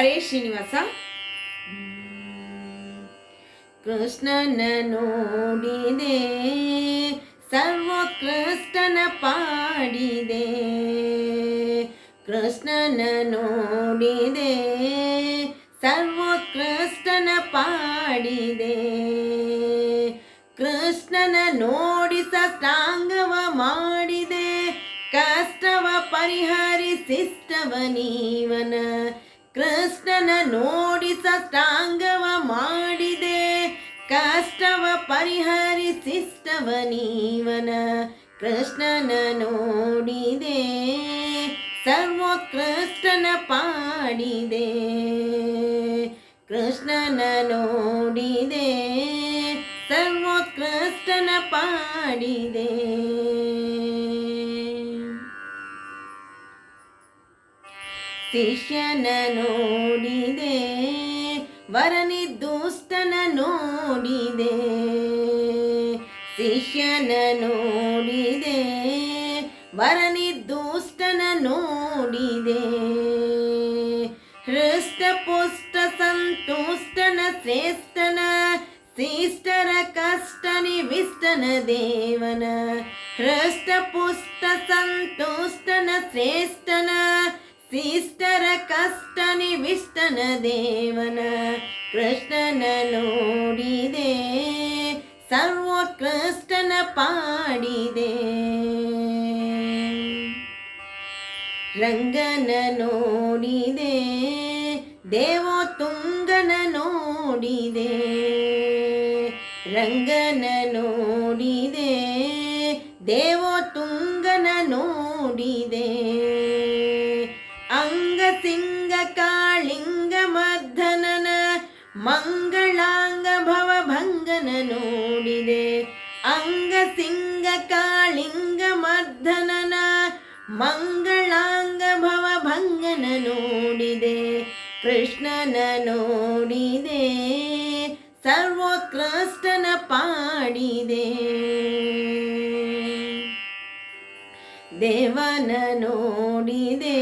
ಹರೇ ಶ್ರೀನಿವಾಸ. ಕೃಷ್ಣನ ನೋಡಿದೆ, ಸರ್ವೋತ್ಕೃಷ್ಟನ ಪಾಡಿದೆ. ಕೃಷ್ಣನ ನೋಡಿದೆ, ಸರ್ವೋತ್ಕೃಷ್ಟನ ಪಾಡಿದೆ. ಕೃಷ್ಣನ ನೋಡಿ ಸಾಂಗವ ಮಾಡಿದೆ, ಕಷ್ಟವ ಪರಿಹರಿಸಿಷ್ಟವ ನೀವನ. ಕೃಷ್ಣನ ನೋಡಿ ಸಷ್ಟಾಂಗವ ಮಾಡಿದೆ. ಕಷ್ಟವ ಪರಿಹರಿಸಿಷ್ಟವ ನೀವನ ಕೃಷ್ಣನ ನೋಡಿದೆ. ಸರ್ವೋತ್ಕೃಷ್ಟನ ಪಾಡಿದೆ. ಕೃಷ್ಣನ ನೋಡಿದೆ. ಸರ್ವೋತ್ಕೃಷ್ಟನ ಪಾಡಿದೆ. ಶಿಷ್ಯನ ನೋಡಿದೆ ವರನಿರ್ದುಷ್ಟನ ನೋಡಿದೆ. ಶಿಷ್ಯನ ನೋಡಿದೆ ವರನಿರ್ದುಷ್ಟನ ನೋಡಿದೆ. ಹೃಷ್ಟ ಪುಷ್ಟ ಸಂತುಷ್ಟನ ಶ್ರೇಷ್ಠನ, ಶಿಷ್ಟರ ಕಷ್ಟ ನಿವಿಷ್ಟನ ದೇವನ. ಹೃಷ್ಟ ಪುಷ್ಟ ಸಂತುಷ್ಟನ ಶ್ರೇಷ್ಠನ ಶಿಷ್ಟರ ಕಷ್ಟ ನಿವಿಷ್ಟನ ದೇವನ ಕೃಷ್ಣನ ನೋಡಿದೆ ಸರ್ವೋತ್ಕೃಷ್ಟನ ಪಾಡಿದೆ. ರಂಗನ ನೋಡಿದೆ ದೇವೋ ತುಂಗನ ನೋಡಿದೆ. ರಂಗನ ನೋಡಿದೆ ದೇವೋ ಮಂಗಳಾಂಗ ಭವಭಂಗನ ನೋಡಿದೆ ಅಂಗ ಸಿಂಗ ಕಾಳಿಂಗ ಮರ್ಧನನ ಮಂಗಳಾಂಗ ಭವಭಂಗನ ನೋಡಿದೆ ಕೃಷ್ಣನ ನೋಡಿದೆ, ಸರ್ವೋತ್ಕೃಷ್ಟನ ಪಾಡಿದೆ. ದೇವನ ನೋಡಿದೆ,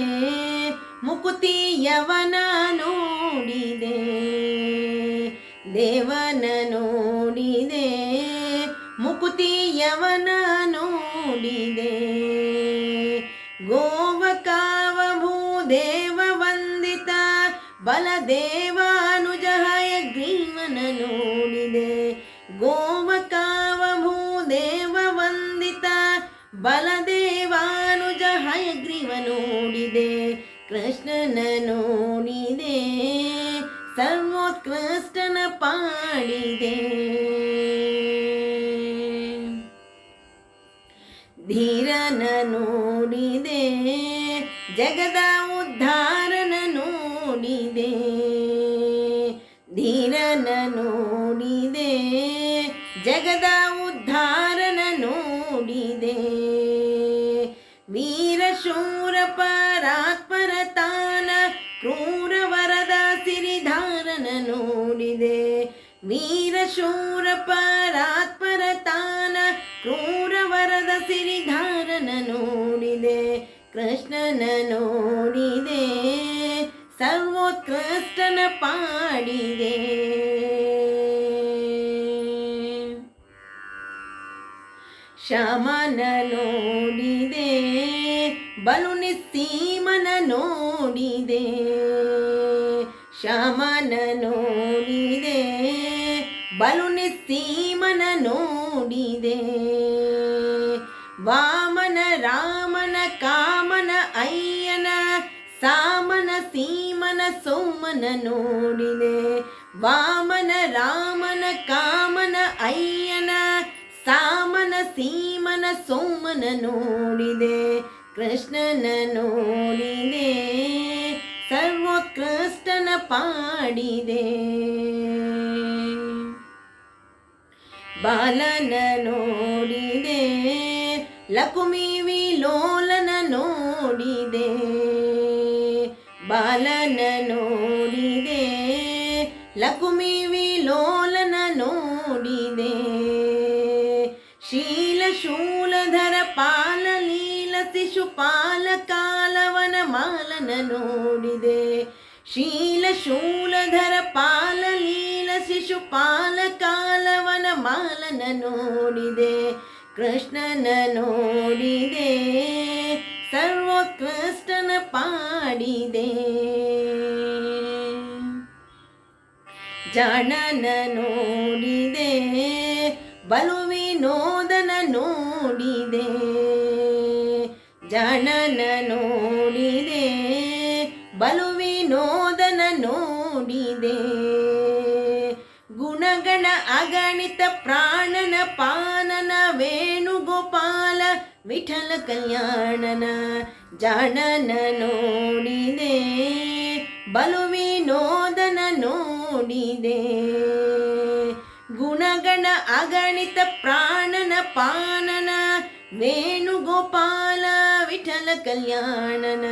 ಮುಕುತಿಯವನ ನೋಡಿದೆ. ದೇವನ ನೋಡಿದೆ, ಮುಕುತಿಯವನ ನೋಡಿದೆ. ಗೋವಕಾವ ಭೂದೇವ ವಂದಿತ, ಬಲದೇವಾನುಜ ಗ್ರೀವನ ನೋಡಿದೆ. ಗೋವಕಾವ ಭೂದೇವ ವಂದಿತ, ಬಲದೇವಾನುಜ ಹಯಗ್ರೀವ ನೋಡಿದೆ. ಕೃಷ್ಣನ ನೋಡಿದೆ ಸರ್ವೋತ್ಕೃಷ್ಟನ ಪಾಡಿದೆ ಧೀರನ ನೋಡಿದೆ, ಜಗದ ಉದ್ಧಾರನ ನೋಡಿದೆ. ಧೀರನ ನೋಡಿದೆ, ಜಗದ ಉದ್ಧಾರನ ನೋಡಿದೆ. ವೀರಶೂರ ಪರಾತ್ಪರ ತಾನ ಕ್ರೂರ ವೀರಶೂರ ಪರಾತ್ಪರ ತಾನ ಕ್ರೂರ ವರದ ಸಿರಿಧಾರನ ನೋಡಿದೆ, ಕೃಷ್ಣನ ನೋಡಿದೆ, ಸರ್ವೋತ್ಕೃಷ್ಟನ ಪಾಡಿದೆ. ಶಮನ ನೋಡಿದೆ ಬಲು ನಿಸ್ಸೀಮನ ನೋಡಿದೆ, ಶಮನ ನೋಡಿದೆ ಬಲು ಸೀಮನ ನೋಡಿದೆ. ವಾಮನ, ರಾಮನ, ಕಾಮನ, ಅಯ್ಯನ, ಸಾಮನ, ಸೀಮನ, ಸೋಮನ ನೋಡಿದೆ. ವಾಮನ, ರಾಮನ, ಕಾಮನ, ಅಯ್ಯನ, ಸಾಮನ, ಸೀಮನ, ಸೋಮನ ನೋಡಿದೆ. ಕೃಷ್ಣನ ನೋಡಿದೆ. ಸರ್ವೋತ್ಕೃಷ್ಟನ ಪಾಡಿದೆ. ಬಾಲನ ನೋಡಿದೆ, ಲಕುಮಿ ವಿಲೋಲನ ನೋಡಿದೆ. ಬಾಲನ ನೋಡಿದೆ, ಲಕುಮಿ ವಿಲೋಲನ ನೋಡಿದೆ. ಶೀಲ ಶೂಲಧರ ಪಾಲ, ಲೀಲ ಶಿಶುಪಾಲ ಕಾಲವನ ಮಾಲನ ನೋಡಿದೆ. ಶೂಲಧರ ಪಾಲ ಲೀಲ ಶಿಶುಪಾಲ ಕಾಲವನ ಮಾಲನ ನೋಡಿದೆ, ಕೃಷ್ಣನ ನೋಡಿದೆ, ಸರ್ವೋತ್ಕೃಷ್ಟನ ಪಾಡಿದೆ. ಜಾಣನ ನೋಡಿದೆ ಬಲು ವಿನೋದನ ನೋಡಿದೆ, ಜಾಣನ ನೋಡಿದೆ ಬಲು ವಿನೋದನ ನೋಡಿದೆ. ಗುಣಗಣ ಅಗಣಿತ ಪ್ರಾಣನ ಪಾನನ ವೇಣುಗೋಪಾಲ ವಿಠಲ ಕಲ್ಯಾಣನ ಜಾಣನ ನೋಡಿದೆ. ಬಲು ವಿನೋದನ ನೋಡಿದೆ. ಗುಣಗಣ ಅಗಣಿತ ಪ್ರಾಣನ ಪಾನನ ವೇಣುಗೋಪಾಲ ವಿಠಲ ಕಲ್ಯಾಣನ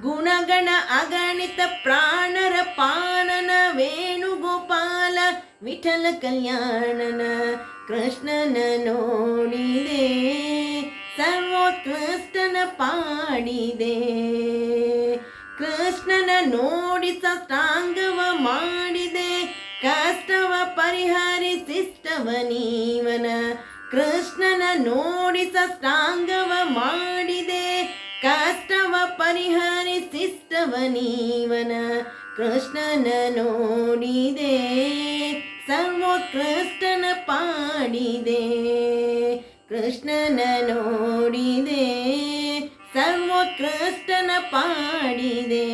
ಗುಣಗಣ ಅಗಣಿತ ಪ್ರಾಣರ ಪಾನನ ವೇಣುಗೋಪಾಲ, ವಿಠಲ ಕಲ್ಯಾಣನ ಕೃಷ್ಣನ ನೋಡಿದೆ, ಸರ್ವೋತ್ಕೃಷ್ಟನ ಪಾಡಿದೆ. ಕೃಷ್ಣನ ನೋಡಿ ಸಾಂಗವ ಮಾಡಿದೆ, ಕಷ್ಟವ ಪರಿಹರಿಸಿಷ್ಟವ ನೀವನ. ಕೃಷ್ಣನ ನೋಡಿ ಸಾಂಗವ ಮಾಡಿದೆ ಕಷ್ಟವ ಪರಿಹರಿಸಿಷ್ಟವ ನೀವನ ಕೃಷ್ಣನ ನೋಡಿದೆ, ಸರ್ವೋತ್ಕೃಷ್ಟನ ಪಾಡಿದೆ. ಕೃಷ್ಣನ ನೋಡಿದೆ, ಸರ್ವೋತ್ಕೃಷ್ಟನ ಪಾಡಿದೆ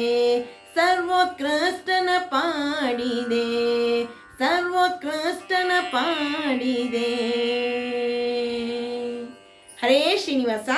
ಸರ್ವೋತ್ಕೃಷ್ಟನ ಪಾಡಿದೆ ಸರ್ವೋತ್ಕೃಷ್ಟನ ಪಾಡಿದೆ. ಹರೇ ಶ್ರೀನಿವಾಸ.